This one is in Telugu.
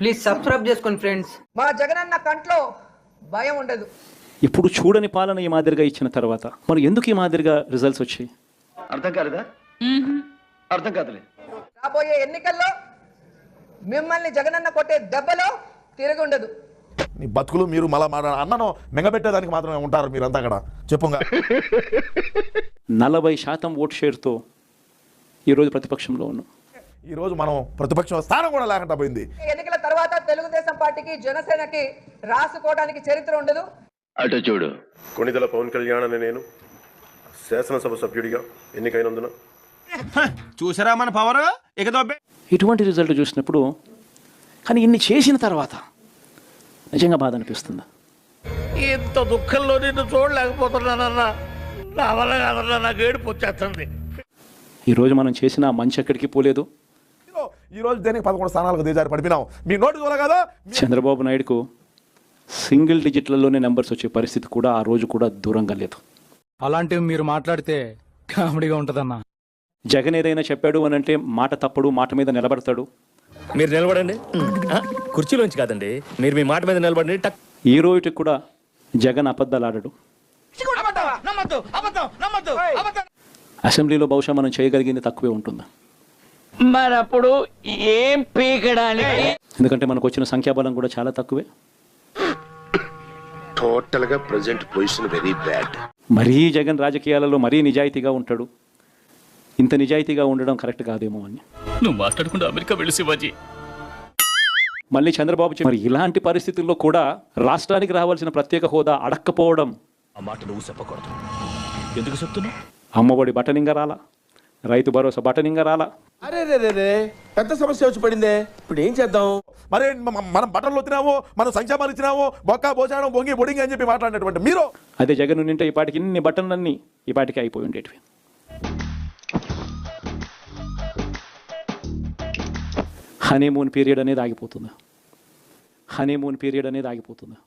ప్లీజ్ సబ్స్క్రైబ్ చేసుకోండి ఫ్రెండ్స్ మా జగనన్న కంట్లో భయం ఉండదు. ఇప్పుడు చూడని పాలన ఈ మాదిరిగా ఇచ్చిన తర్వాత మరి ఎందుకు ఈ మాదిరిగా రిజల్ట్స్ వచ్చాయి? అర్థం కాలేదా? అర్థం కాదులే. రాబోయే ఎన్నికల్లో మిమ్మల్ని జగనన్న కొట్టే దెబ్బలో తిరగుండదు నీ బతుకులు మీరు మళ్ళా మా అన్నను మింగబెట్టేదానికి మాత్రమే ఉంటారు మీరంతా అక్కడ. చెప్పుగా. నలభై శాతం ఓట్ షేర్తో ఈరోజు ప్రతిపక్షంలో ఉన్నాం. ఈరోజు మనం ప్రతిపక్షం స్థానం కూడా లేకుండా పోయింది. ఎన్నికల తర్వాత తెలుగుదేశం పార్టీకి జనసేనకి రాసుకోవడానికి చరిత్ర ఉండదు. అటు చూడు. కొణిదల పవన్ కళ్యాణ్ అనే నేను శాసనసభ సభ్యుడిగా ఎన్నికైనందున. చూసారా మన పవర్ ఇక దొబ్బే. ఇటువంటి రిజల్ట్ చూసినప్పుడు కానీ ఇన్ని చేసిన తర్వాత నిజంగా బాధ అనిపిస్తుంది? ఇంత దుఃఖంలో నిన్ను చూడలేకపోతున్నానన్నా నా వల్ల కాదన్నా నాకు ఏడుపు వచ్చేస్తుంది ఈరోజు మనం చేసిన మంచి ఎక్కడికి పోలేదు. ఈరో- ఈ రోజు దేనికి పదకొండు స్థానాలకు దిగజారి పడిపోయినాం మీ నోటి చూడ కదా? చంద్రబాబు నాయుడుకు సింగిల్ డిజిట్లలోనే నెంబర్స్ వచ్చే పరిస్థితి కూడా ఆ రోజు కూడా దూరంగా లేదు. అలాంటివి మీరు మాట్లాడితే కామెడీగా ఉంటదన్నా. జగన్ ఏదైనా చెప్పాడు అని అంటే మాట తప్పడు మాట మీద నిలబడతాడు. మీరు నిలబడండి. కుర్చీలోంచి కాదండి. మీరు మీ మాట మీద నిలబడండి టక్. ఈ రోజుకి కూడా జగన్ అబద్ధాలు? ఆడడు అసెంబ్లీలో బహుశా మనం చేయగలిగింది తక్కువే ఉంటుంది? మరప్పుడు ఏం పీకడానికి? ఎందుకంటే మనకు వచ్చిన సంఖ్యాబలం కూడా చాలా తక్కువే. టోటల్గా ప్రజెంట్ పొజిషన్ వెరీ బ్యాడ్. మరీ జగన్ రాజకీయాలలో మరీ నిజాయితీగా ఉంటాడు. ఇంత నిజాయితీగా ఉండడం కరెక్ట్ కాదేమో అని. నువ్వు మాట్లాడకుండా అమెరికా వెళ్ళి శివాజీ. మళ్ళీ చంద్రబాబు మరి ఇలాంటి పరిస్థితుల్లో కూడా రాష్ట్రానికి రావాల్సిన ప్రత్యేక హోదా అడక్కపోవడం. ఆ మాట నువ్వు చెప్పకూడదు. ఎందుకు చెప్తున్నావు? అమ్మఒడి బటనింగా రాలా రైతు భరోసా బటనింగా రాలా అరే రే రే రే పెద్ద సమస్య వచ్చి పడిందే. ఇప్పుడు ఏం చేద్దాం? మరి మనం బట్టలు తినాము మనం సంక్షేమాలు ఇచ్చినాము బొక్క పోచాడం బొంగి బొడింగి అని చెప్పి మాట్లాడినటువంటి మీరు? అదే జగన్ నింటే ఈ పాటికి ఇన్ని బటన్లన్నీ ఈ పాటికి అయిపోయి ఉండేటివి. హనీమూన్ పీరియడ్ అనేది ఆగిపోతుంది. హనీమూన్ పీరియడ్ అనేది ఆగిపోతుంది.